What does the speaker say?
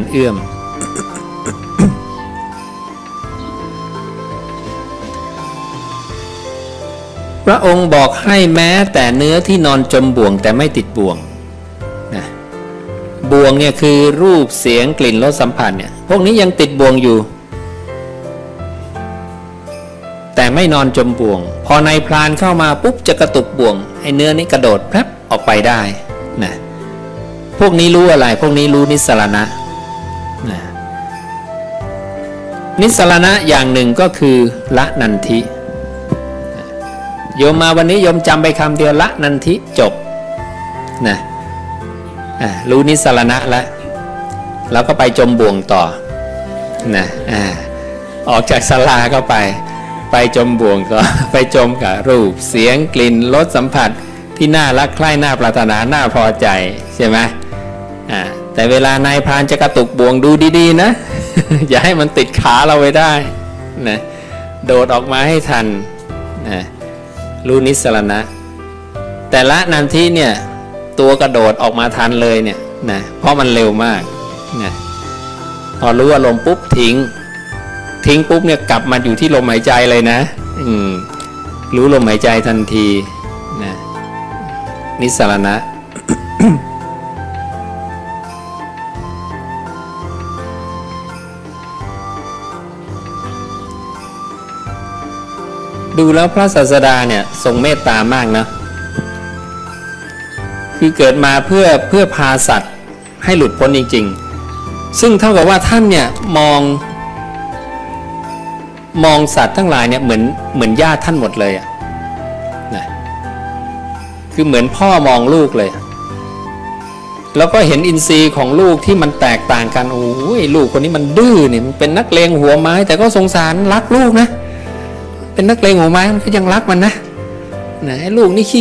นเอื้อม พระองค์บอกให้แม้แต่เนื้อที่นอนจมบ่วงแต่ไม่ติดบ่วงนะบ่วงเนี่ยคือรูปเสียงกลิ่นรสสัมผัสเนี่ยพวกนี้ยังติดบ่วงอยู่ แต่ไม่นอนจมบ่วง พอในพรานเข้ามาปุ๊บจะกระตุกบ่วงไอ้เนื้อนี้กระโดดแพรบออกไปได้นะพวกนี้รู้อะไร พวกนี้รู้นิสรณะ นะนิสรณะอย่างหนึ่งก็คือละนันทิโยมมาวันนี้โยมจำไปคำเดียวละนันทิจบนะอ่ารู้นิสรณะแล้วแล้วก็ไปจมบ่วงต่อนะอ่าออกจากศาลาก็ไปไปจมบ่วงก็ไปจมกับรูปเสียงกลิ่นรสสัมผัสที่น่ารักใคร่น่าปรารถนาน่าพอใจใช่ไหมอ่า แต่เวลานายพรานจะกระตุกบ่วงดูดีๆนะ อย่าให้มันติดขาเราไว้ได้นะโดดออกมาให้ทันนะรู้นิสรณะ แต่ละนันทีเนี่ยตัวกระโดดออกมาทันเลยเนี่ยนะเพราะมันเร็วมากนะพอรู้อารมณ์ปุ๊บทิ้ง ทิ้งปุ๊บเนี่ยกลับมาอยู่ที่ลมหายใจเลยนะ อืมรู้ลมหายใจทันทีนะนิสรณะ ดูแล้วพระศาสดาเนี่ยทรงเมตตามากนะ คือเกิดมาเพื่อเพื่อพาสัตว์ให้หลุดพ้นจริง ๆ ซึ่งเท่ากับว่าท่านเนี่ยมอง มองสัตว์ทั้งหลายเนี่ยเหมือนเหมือนญาติท่านหมดเลยอะนะคือเหมือนพ่อมองลูกเลย แล้วก็เห็นอินทรีย์ของลูกที่มันแตกต่างกันโอ้ยลูกคนนี้มันดื้อเนี่ยมันเป็นนักเลงหัวไม้ แต่ก็สงสารรักลูกนะ เป็นนักเลงหัวไม้มันก็ยังรักมันนะนะไหนลูกนี่ขี้